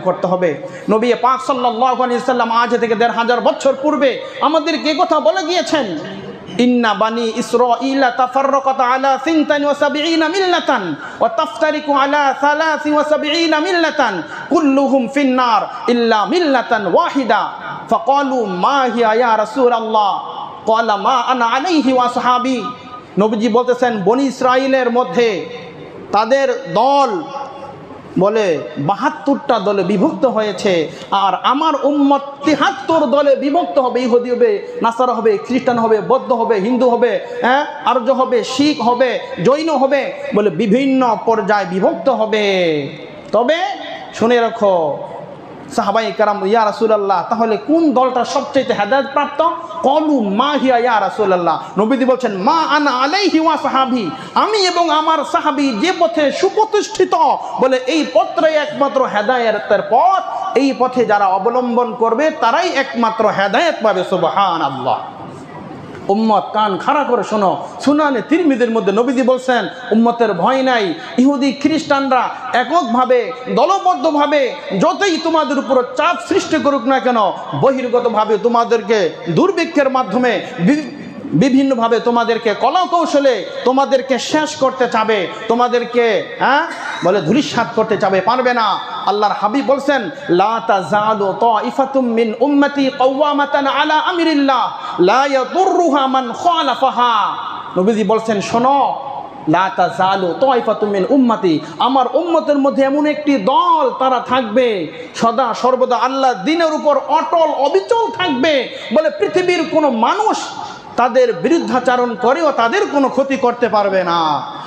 করতে হবে। নবী পাক সাল্লাল্লাহু আলাইহি সাল্লাম আজ থেকে দেড় হাজার বছর পূর্বে আমাদেরকে এ কথা বলে গিয়েছেন? কুল্লুহুম ফিন্নার ইল্লা ওয়াহিদা। নবীজি বলতেছেন, বনি ইসরাইলের মধ্যে তাদের দল বলে, বাহাত্তরটা দলে বিভক্ত হয়েছে, আর আমার উম্মত তিহাত্তর দলে বিভক্ত হবে, ইহুদি হবে, নাসারা হবে, খ্রিস্টান হবে, বৌদ্ধ হবে, হিন্দু হবে হ্যাঁ আর্য হবে, শিখ হবে, জৈন হবে, বলে বিভিন্ন পর্যায়ে বিভক্ত হবে। তবে শুনে রাখো সাহাবাই কারাম, ইয়া রাসুলাল্লাহ, তাহলে কোন দলটা সবচেয়ে হেদায়ত প্রাপ্ত কলু মা হিয়া ইয়া রাসুলাল্লাহ। নবীদি বলছেন, মা আনা আলাই হিওয়া সাহাবি, আমি এবং আমার সাহাবি যে পথে সুপ্রতিষ্ঠিত বলে এই পত্রে একমাত্র হেদায়তের পথ, এই পথে যারা অবলম্বন করবে, তারাই একমাত্র হেদায়ত পাবে সুবাহান আল্লাহ উম্মত কান খাড়া করে শোনো। সুনানে তিরমিদের মধ্যে নবীজি বলছেন, উম্মতের ভয় নাই। ইহুদি খ্রিস্টানরা এককভাবে, দলবদ্ধভাবে যতই তোমাদের উপর চাপ সৃষ্টি করুক না কেন, বহির্গতভাবে তোমাদেরকে দুর্ভিক্ষের মাধ্যমে বিভিন্নভাবে তোমাদেরকে কলা কৌশলে তোমাদেরকে শেষ করতে চাবে। তোমাদেরকে হ্যাঁ? বলে ধুলিস্বাত করতে চাবে পারবে না। আল্লাহর হাবিব বলছেন, লা তাজালু তাইফাতুম মিন উম্মতি কাওয়ামাতান আলা আমরিল্লাহ, লা ইয়াদুররুহা মান খালাফাহা। নবীজি বলছেন, শোনো, লা তাজালু তাইফাতুম মিন উম্মতি, আমার উম্মতের মধ্যে এমন একটি দল তারা থাকবে, সদা সর্বদা আল্লাহ দিনের উপর অটল অবিচল থাকবে। বলে পৃথিবীর কোনো মানুষ তাদের বিরুদ্ধাচারণ করেও তাদের কোনো ক্ষতি করতে পারবে না।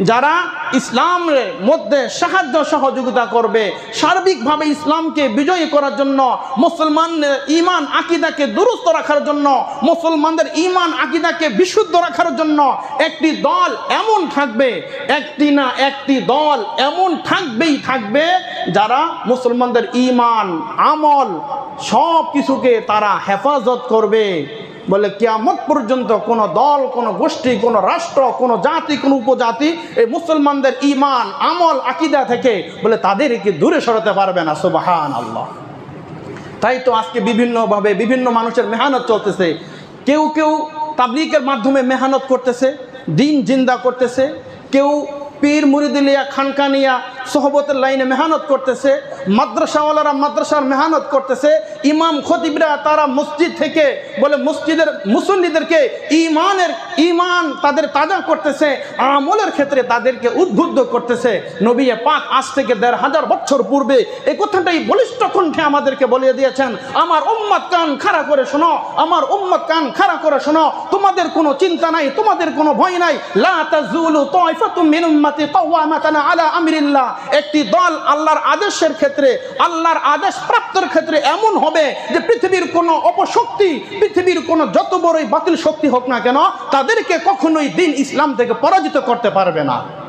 যারা ইসলামের মধ্যে সাহায্য সহযোগিতা করবে, সার্বিকভাবে ইসলামকে বিজয়ী করার জন্য, মুসলমানদের ইমান আকিদাকে দুরুস্ত রাখার জন্য, মুসলমানদের ইমান আকিদাকে বিশুদ্ধ রাখার জন্য একটি দল এমন থাকবে, একটি না একটি দল এমন থাকবেই থাকবে যারা মুসলমানদের ইমান আমল সব কিছুকে তারা হেফাজত করবে। বলে কিয়ামত পর্যন্ত কোনো দল, কোনো গোষ্ঠী, কোনো রাষ্ট্র, কোনো জাতি, কোনো উপজাতি এই মুসলমানদের ইমান আমল, আকিদা থেকে বলে তাদেরকে দূরে সরাতে পারবে না সুবাহান আল্লাহ তাই তো আজকে বিভিন্নভাবে বিভিন্ন মানুষের মেহনত চলতেছে। কেউ কেউ তাবলিকের মাধ্যমে মেহনত করতেছে, দিন জিন্দা করতেছে। কেউ পীর মুরিদিলিয়া, খানকানিয়া সহবতের লাইনে মেহনত করতেছে, মাদ্রাসাওয়ালারা মাদ্রাসার মেহনত করতেছে, ইমাম খতিবরা তারা মসজিদ থেকে বলে মসজিদের মুসল্লিদেরকে ইমানের ইমান তাদের তাজা করতেছে, আমলের ক্ষেত্রে তাদেরকে উদ্বুদ্ধ করতেছে। নবী পাক আজ থেকে দেড় হাজার বছর পূর্বে এই কথাটাই বলিষ্ঠ কণ্ঠে আমাদেরকে বলিয়ে দিয়েছেন, আমার উম্মত কান খাড়া করে শোনো, আমার উম্মত কান খাড়া করে শোনো, তোমাদের কোনো চিন্তা নাই, তোমাদের কোনো ভয় নাই, লা তাজুলু তাইফাতুম মিন উম্মতি কাওয়ামাতান আলা আমরিল্লাহ। একটি দল আল্লাহর আদেশের ক্ষেত্রে, আল্লাহর আদেশ প্রাপ্তের ক্ষেত্রে এমন হবে যে পৃথিবীর কোনো অপশক্তি, পৃথিবীর কোনো যত বড়ই বাতিল শক্তি হোক না কেন, তাদেরকে কখনোই দিন ইসলাম থেকে পরাজিত করতে পারবে না।